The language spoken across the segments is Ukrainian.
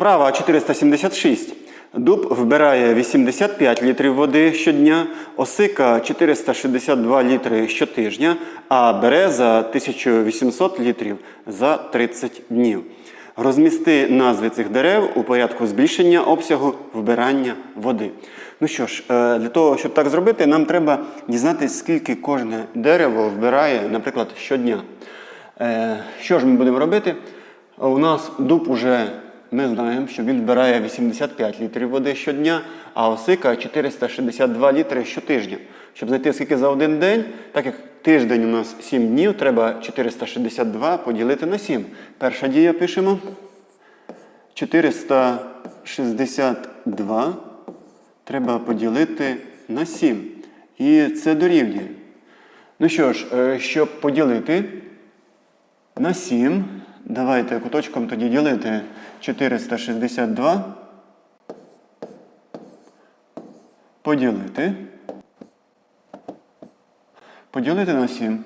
Вправа 476. Дуб вбирає 85 літрів води щодня, осика 462 літри щотижня, а береза 1800 літрів за 30 днів. Розмісти назви цих дерев у порядку збільшення обсягу вбирання води. Ну що ж, е, для того, щоб так зробити, нам треба дізнатися, скільки кожне дерево вбирає, наприклад, щодня. Е, Що ж ми будемо робити? У нас дуб уже ми знаємо, що він вбирає 85 літрів води щодня, а осика 462 літри щотижня. Щоб знайти скільки за один день, так як тиждень у нас 7 днів, треба 462 поділити на 7. Перша дія пишемо. 462 треба поділити на 7. І це дорівнює. Ну що ж, е, щоб поділити на 7, давайте куточком тоді ділити 462. Поділити. Поділити на 7.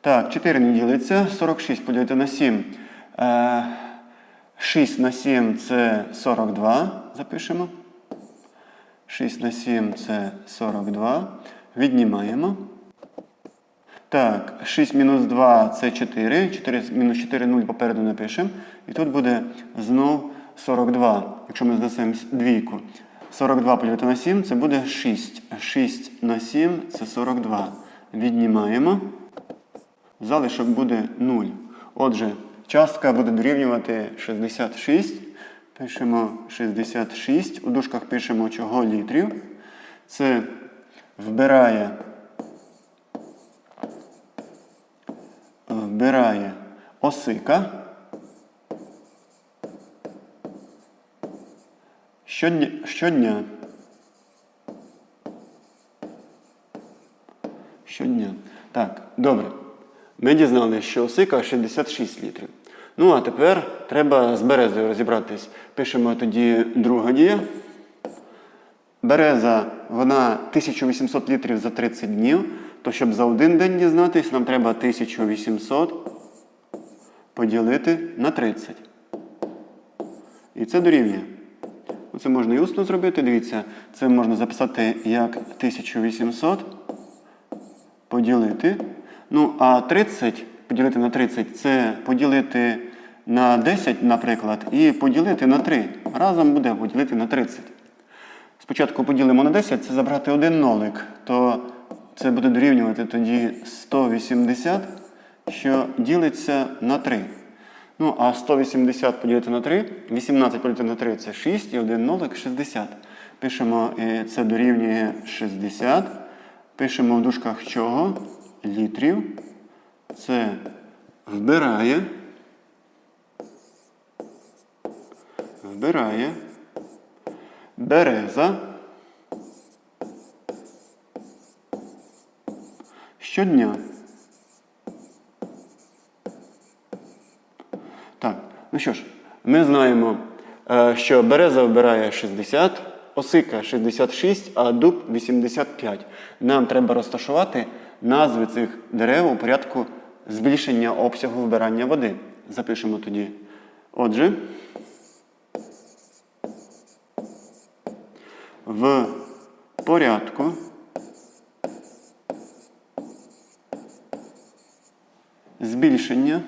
Так, 4 не ділиться. 46 поділити на 7. Е, 6 на 7 це 42. Запишемо. 6 на 7 це 42. Віднімаємо. Так, 6 мінус 2 це 4. 4 мінус 4 0 попереду напишемо. І тут буде знов 42. Якщо ми знесемо двійку. 42 поділити на 7 це буде 6. 6 на 7 це 42. Віднімаємо. Залишок буде 0. Отже, частка буде дорівнювати 66. Пишемо 66. У дужках пишемо чого літрів. Це вбирає. Вбирає осика. Щодня. щодня. Щодня. Так, добре. Ми дізналися, що осика 66 літрів. Ну, а тепер треба з березою розібратись. Пишемо тоді друга дія. Береза, вона 1800 літрів за 30 днів. То щоб за один день дізнатись, нам треба 1800 поділити на 30. І це дорівнює. Це можна і усно зробити. Дивіться, це можна записати як 1800 поділити. Ну, а 30 поділити на 30 це поділити на 10, наприклад, і поділити на 3. Разом буде поділити на 30. Спочатку поділимо на 10, це забрати один нолик, то це буде дорівнювати тоді 180, що ділиться на 3. Ну, а 180 поділити на 3, 18 поділити на 3 це 6 і один нолик 60. Пишемо, е, це дорівнює 60. Пишемо в дужках чого? Літрів. Це вбирає. Вбирає. Береза. Щодня. Так, ну що ж, ми знаємо, е, що береза вбирає 60, осика 66, а дуб 85. Нам треба розташувати назви цих дерев у порядку збільшення обсягу вбирання води. Запишемо тоді. Отже, в порядку збільшення.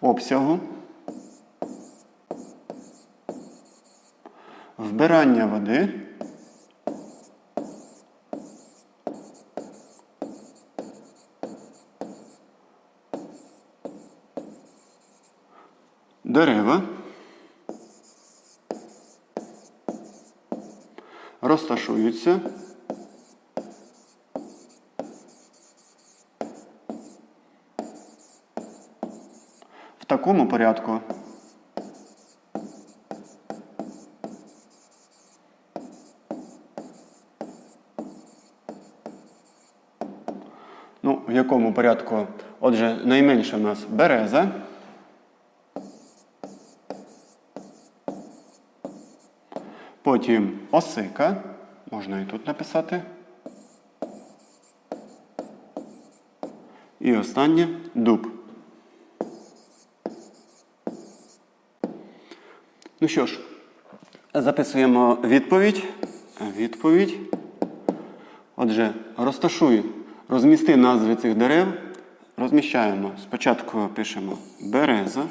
Обсягу. Вбирання води. Дерева. Розташуються в такому порядку. Ну, в якому порядку? Отже, найменше в нас береза. Потім осика. Можна і тут написати. І останнє дуб. Ну що ж, записуємо відповідь. Відповідь. Отже, розташуй, розмісти назви цих дерев. Розміщаємо. Спочатку пишемо береза.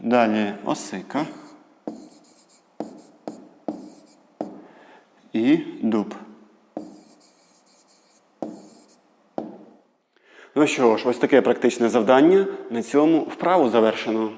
Далі осика. І дуб. Ну що ж, ось таке практичне завдання. На цьому вправу завершено.